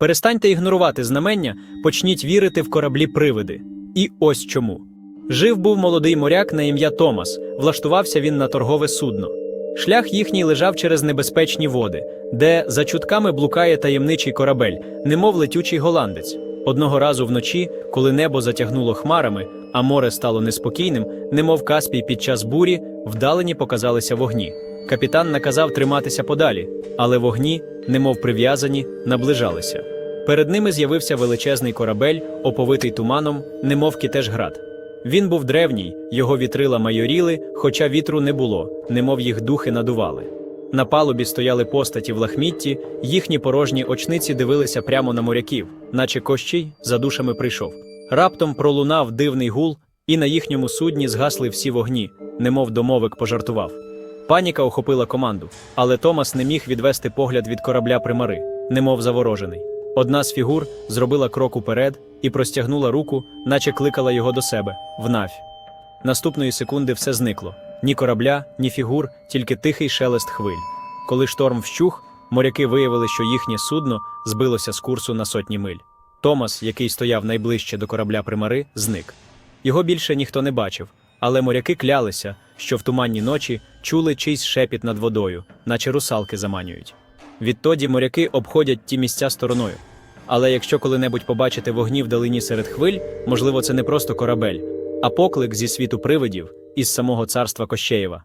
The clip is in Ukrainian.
Перестаньте ігнорувати знамення, почніть вірити в кораблі привиди. І ось чому. Жив був молодий моряк на ім'я Томас, влаштувався він на торгове судно. Шлях їхній лежав через небезпечні води, де за чутками блукає таємничий корабель, немов летючий голландець. Одного разу вночі, коли небо затягнуло хмарами, а море стало неспокійним, немов Каспій під час бурі, вдалені показалися вогні. Капітан наказав триматися подалі, але вогні, немов прив'язані, наближалися. Перед ними з'явився величезний корабель, оповитий туманом, немов кітеж-град. Він був древній, його вітрила майоріли, хоча вітру не було, немов їх духи надували. На палубі стояли постаті в лахмітті, їхні порожні очниці дивилися прямо на моряків, наче кощій за душами прийшов. Раптом пролунав дивний гул, і на їхньому судні згасли всі вогні, немов домовик пожартував. Паніка охопила команду, але Томас не міг відвести погляд від корабля примари, немов заворожений. Одна з фігур зробила крок уперед і простягнула руку, наче кликала його до себе, в навь. Наступної секунди все зникло: ні корабля, ні фігур, тільки тихий шелест хвиль. Коли шторм вщух, моряки виявили, що їхнє судно збилося з курсу на сотні миль. Томас, який стояв найближче до корабля примари, зник. Його більше ніхто не бачив, але моряки клялися, що в туманні ночі чули чийсь шепіт над водою, наче русалки заманюють. Відтоді моряки обходять ті місця стороною. Але якщо коли-небудь побачите вогні вдалині серед хвиль, можливо, це не просто корабель, а поклик зі світу привидів із самого царства Кощеєва.